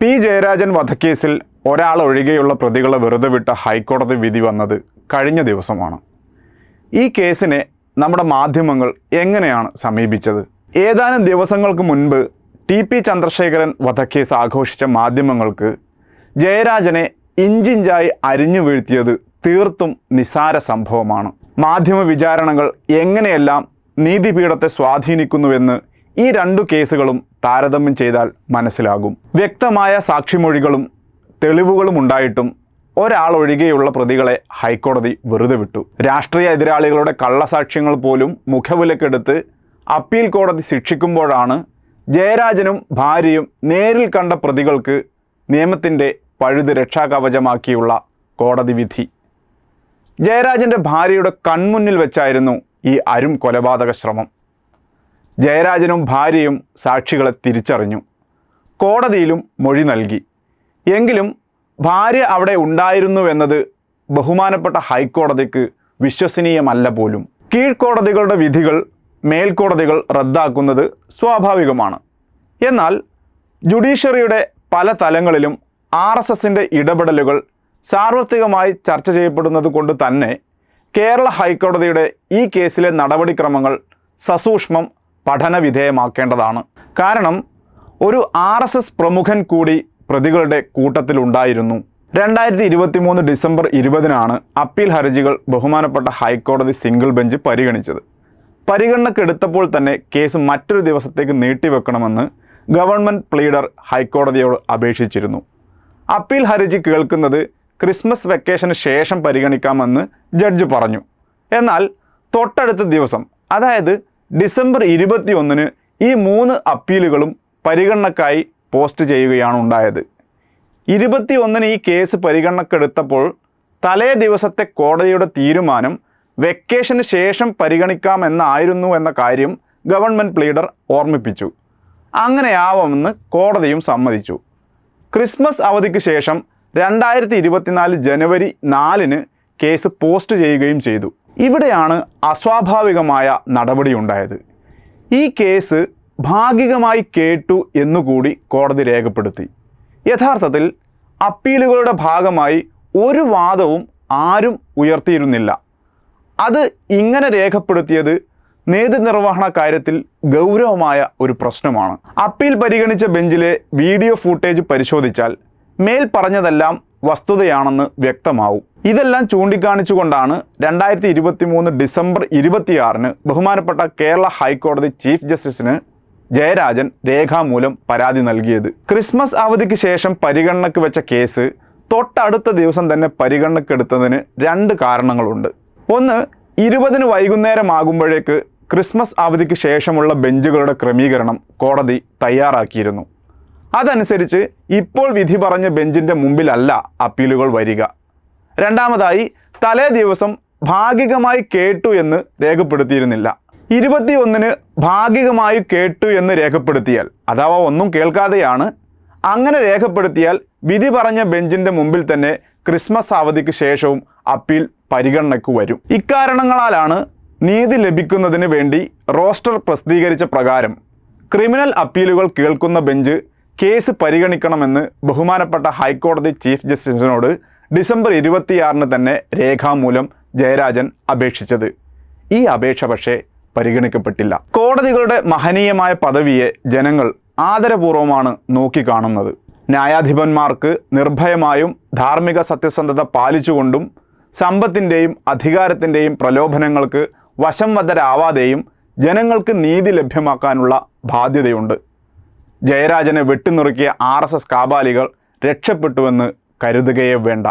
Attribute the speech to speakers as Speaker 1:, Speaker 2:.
Speaker 1: P Jayarajan വധക്കേസിൽ ഒരാൾ ഒഴികെയുള്ള പ്രതികളെ വെറുതെ വിട്ട ഹൈക്കോടതി വിധി വന്നത് കഴിഞ്ഞ ദിവസമാണ്. ഈ കേസിനെ നമ്മുടെ മാധ്യമങ്ങൾ എങ്ങനെയാണ് സമീപിച്ചത്? ഏതാനും ദിവസങ്ങൾക്ക് മുൻപ് ടി പി ചന്ദ്രശേഖരൻ വധക്കേസ് ആഘോഷിച്ച മാധ്യമങ്ങൾക്ക് ജയരാജനെ ഇഞ്ചിഞ്ചായി അരിഞ്ഞു വീഴ്ത്തിയത് തീർത്തും നിസാര സംഭവമാണ്. മാധ്യമ വിചാരണകൾ എങ്ങനെയെല്ലാം നീതിപീഠത്തെ സ്വാധീനിക്കുന്നുവെന്ന് ഈ രണ്ടു കേസുകളും താരതമ്യം ചെയ്താൽ മനസ്സിലാകും. വ്യക്തമായ സാക്ഷിമൊഴികളും തെളിവുകളും ഉണ്ടായിട്ടും ഒരാൾ ഒഴികെയുള്ള പ്രതികളെ ഹൈക്കോടതി വെറുതെ വിട്ടു. രാഷ്ട്രീയ എതിരാളികളുടെ കള്ളസാക്ഷ്യങ്ങൾ പോലും മുഖവിലക്കെടുത്ത് അപ്പീൽ കോടതി ശിക്ഷിക്കുമ്പോഴാണ് ജയരാജനും ഭാര്യയും നേരിൽ കണ്ട പ്രതികൾക്ക് നിയമത്തിന്റെ പഴുത് രക്ഷാകവചമാക്കിയുള്ള കോടതി വിധി. ജയരാജന്റെ ഭാര്യയുടെ കൺമുന്നിൽ വെച്ചായിരുന്നു ഈ അരും കൊലപാതക ശ്രമം. ജയരാജനും ഭാര്യയും സാക്ഷികളെ തിരിച്ചറിഞ്ഞു. കോടതിയിലും മൊഴി നൽകി. എങ്കിലും ഭാര്യ അവിടെ ഉണ്ടായിരുന്നുവെന്നത് ബഹുമാനപ്പെട്ട ഹൈക്കോടതിക്ക് വിശ്വസനീയമല്ല പോലും. കീഴ്ക്കോടതികളുടെ വിധികൾ മേൽക്കോടതികൾ റദ്ദാക്കുന്നത് സ്വാഭാവികമാണ്. എന്നാൽ ജുഡീഷ്യറിയുടെ പല തലങ്ങളിലും ആർ എസ് എസിന്റെ ഇടപെടലുകൾ സാർവത്രികമായി ചർച്ച ചെയ്യപ്പെടുന്നത് കൊണ്ട് തന്നെ കേരള ഹൈക്കോടതിയുടെ ഈ കേസിലെ നടപടിക്രമങ്ങൾ സസൂക്ഷ്മം പഠന വിധേയമാക്കേണ്ടതാണ് കാരണം ഒരു ആർ എസ് എസ് പ്രമുഖൻ കൂടി പ്രതികളുടെ കൂട്ടത്തിലുണ്ടായിരുന്നു. രണ്ടായിരത്തി ഇരുപത്തി മൂന്ന് ഡിസംബർ ഇരുപതിനാണ് അപ്പീൽ ഹർജികൾ ബഹുമാനപ്പെട്ട ഹൈക്കോടതി സിംഗിൾ ബെഞ്ച് പരിഗണിച്ചത്. പരിഗണനക്കെടുത്തപ്പോൾ തന്നെ കേസ് മറ്റൊരു ദിവസത്തേക്ക് നീട്ടിവെക്കണമെന്ന് ഗവൺമെന്റ് പ്ലീഡർ ഹൈക്കോടതിയോട് അപേക്ഷിച്ചിരുന്നു. അപ്പീൽ ഹർജി കേൾക്കുന്നത് ക്രിസ്മസ് വെക്കേഷന് ശേഷം പരിഗണിക്കാമെന്ന് ജഡ്ജ് പറഞ്ഞു. എന്നാൽ തൊട്ടടുത്ത ദിവസം അതായത് ഡിസംബർ ഇരുപത്തിയൊന്നിന് ഈ മൂന്ന് അപ്പീലുകളും പരിഗണനക്കായി പോസ്റ്റ് ചെയ്യുകയാണ് ഉണ്ടായത്. ഇരുപത്തിയൊന്നിന് ഈ കേസ് പരിഗണനക്കെടുത്തപ്പോൾ തലേ ദിവസത്തെ കോടതിയുടെ തീരുമാനം വെക്കേഷന് ശേഷം പരിഗണിക്കാമെന്നായിരുന്നു എന്ന കാര്യം ഗവൺമെന്റ് പ്ലീഡർ ഓർമ്മിപ്പിച്ചു. അങ്ങനെയാവാമെന്ന് കോടതിയും സമ്മതിച്ചു. ക്രിസ്മസ് അവധിക്ക് ശേഷം രണ്ടായിരത്തി ഇരുപത്തിനാല് ജനുവരി നാലിന് കേസ് പോസ്റ്റ് ചെയ്യുകയും ചെയ്തു. ഇവിടെയാണ് അസ്വാഭാവികമായ നടപടിയുണ്ടായത്. ഈ കേസ് ഭാഗികമായി കേട്ടു എന്നുകൂടി കോടതി രേഖപ്പെടുത്തി. യഥാർത്ഥത്തിൽ അപ്പീലുകളുടെ ഭാഗമായി ഒരു വാദവും ആരും ഉയർത്തിയിരുന്നില്ല. അത് ഇങ്ങനെ രേഖപ്പെടുത്തിയത് നേതൃനിർവഹണ കാര്യത്തിൽ ഗൗരവമായ ഒരു പ്രശ്നമാണ്. അപ്പീൽ പരിഗണിച്ച ബെഞ്ചിലെ വീഡിയോ ഫൂട്ടേജ് പരിശോധിച്ചാൽ മേൽ പറഞ്ഞതെല്ലാം വസ്തുതയാണെന്ന് വ്യക്തമാവും. ഇതെല്ലാം ചൂണ്ടിക്കാണിച്ചുകൊണ്ടാണ് രണ്ടായിരത്തി ഇരുപത്തി മൂന്ന് ഡിസംബർ ഇരുപത്തിയാറിന് ബഹുമാനപ്പെട്ട കേരള ഹൈക്കോടതി ചീഫ് ജസ്റ്റിസിന് ജയരാജൻ രേഖാമൂലം പരാതി നൽകിയത്. ക്രിസ്മസ് അവധിക്ക് ശേഷം പരിഗണനയ്ക്ക് വെച്ച കേസ് തൊട്ടടുത്ത ദിവസം തന്നെ പരിഗണനക്കെടുത്തതിന് രണ്ട് കാരണങ്ങളുണ്ട്. ഒന്ന് ഇരുപതിന് വൈകുന്നേരമാകുമ്പോഴേക്ക് ക്രിസ്മസ് അവധിക്ക് ശേഷമുള്ള ബെഞ്ചുകളുടെ ക്രമീകരണം കോടതി തയ്യാറാക്കിയിരുന്നു. അതനുസരിച്ച് ഇപ്പോൾ വിധി പറഞ്ഞ ബെഞ്ചിന്റെ മുമ്പിലല്ല അപ്പീലുകൾ വരിക. രണ്ടാമതായി തലേ ദിവസം ഭാഗികമായി കേട്ടു എന്ന് രേഖപ്പെടുത്തിയിരുന്നില്ല. ഇരുപത്തിയൊന്നിന് ഭാഗികമായി കേട്ടു എന്ന് രേഖപ്പെടുത്തിയാൽ അഥവാ ഒന്നും കേൾക്കാതെയാണ് അങ്ങനെ രേഖപ്പെടുത്തിയാൽ വിധി പറഞ്ഞ ബെഞ്ചിന്റെ മുമ്പിൽ തന്നെ ക്രിസ്മസ് അവധിക്ക് ശേഷവും അപ്പീൽ പരിഗണനയ്ക്ക് വരും. ഇക്കാരണങ്ങളാലാണ് നീതി ലഭിക്കുന്നതിന് വേണ്ടി റോസ്റ്റർ പ്രസിദ്ധീകരിച്ച പ്രകാരം ക്രിമിനൽ അപ്പീലുകൾ കേൾക്കുന്ന ബെഞ്ച് കേസ് പരിഗണിക്കണമെന്ന് ബഹുമാനപ്പെട്ട ഹൈക്കോടതി ചീഫ് ജസ്റ്റിസിനോട് ഡിസംബർ ഇരുപത്തിയാറിന് തന്നെ രേഖാമൂലം ജയരാജൻ അപേക്ഷിച്ചത്. ഈ അപേക്ഷ പക്ഷേ പരിഗണിക്കപ്പെട്ടില്ല. കോടതികളുടെ മഹനീയമായ പദവിയെ ജനങ്ങൾ ആദരപൂർവമാണ് നോക്കിക്കാണുന്നത്. ന്യായാധിപന്മാർക്ക് നിർഭയമായും ധാർമ്മിക സത്യസന്ധത പാലിച്ചുകൊണ്ടും സമ്പത്തിന്റെയും അധികാരത്തിന്റെയും പ്രലോഭനങ്ങൾക്ക് വശംവദരാവാതെയും ജനങ്ങൾക്ക് നീതി ലഭ്യമാക്കാനുള്ള ബാധ്യതയുണ്ട്. ജയരാജനെ വെട്ടിനുറുക്കിയ ആർ എസ് എസ് കാബാലികൾ രക്ഷപ്പെട്ടുവെന്ന് കരുതുകയേ വേണ്ട.